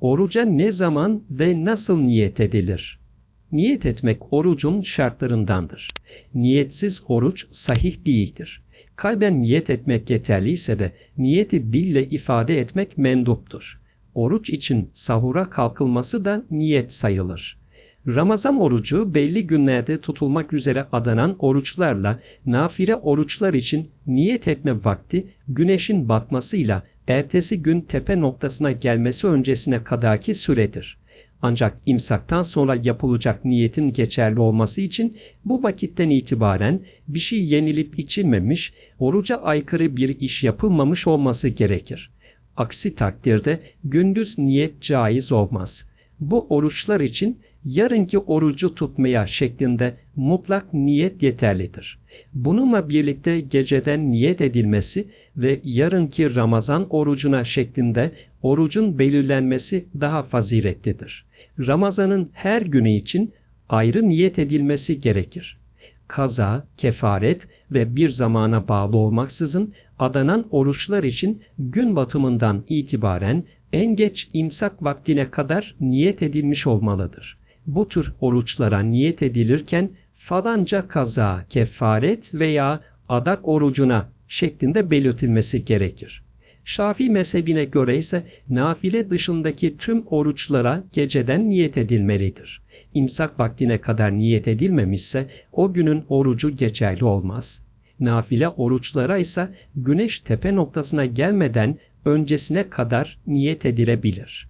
Oruca ne zaman ve nasıl niyet edilir? Niyet etmek orucun şartlarındandır. Niyetsiz oruç sahih değildir. Kalben niyet etmek yeterliyse de niyeti dille ifade etmek menduptur. Oruç için sahura kalkılması da niyet sayılır. Ramazan orucu belli günlerde tutulmak üzere adanan oruçlarla nafile oruçlar için niyet etme vakti güneşin batmasıyla ertesi gün tepe noktasına gelmesi öncesine kadarki süredir. Ancak imsaktan sonra yapılacak niyetin geçerli olması için bu vakitten itibaren bir şey yenilip içilmemiş, oruca aykırı bir iş yapılmamış olması gerekir. Aksi takdirde gündüz niyet caiz olmaz. Bu oruçlar için yarınki orucu tutmaya şeklinde mutlak niyet yeterlidir. Bununla birlikte geceden niyet edilmesi ve yarınki Ramazan orucuna şeklinde orucun belirlenmesi daha faziletlidir. Ramazanın her günü için ayrı niyet edilmesi gerekir. Kaza, kefaret ve bir zamana bağlı olmaksızın adanan oruçlar için gün batımından itibaren en geç imsak vaktine kadar niyet edilmiş olmalıdır. Bu tür oruçlara niyet edilirken falanca kaza, kefaret veya adak orucuna şeklinde belirtilmesi gerekir. Şafii mezhebine göre ise nafile dışındaki tüm oruçlara geceden niyet edilmelidir. İmsak vaktine kadar niyet edilmemişse o günün orucu geçerli olmaz. Nafile oruçlara ise güneş tepe noktasına gelmeden öncesine kadar niyet edilebilir.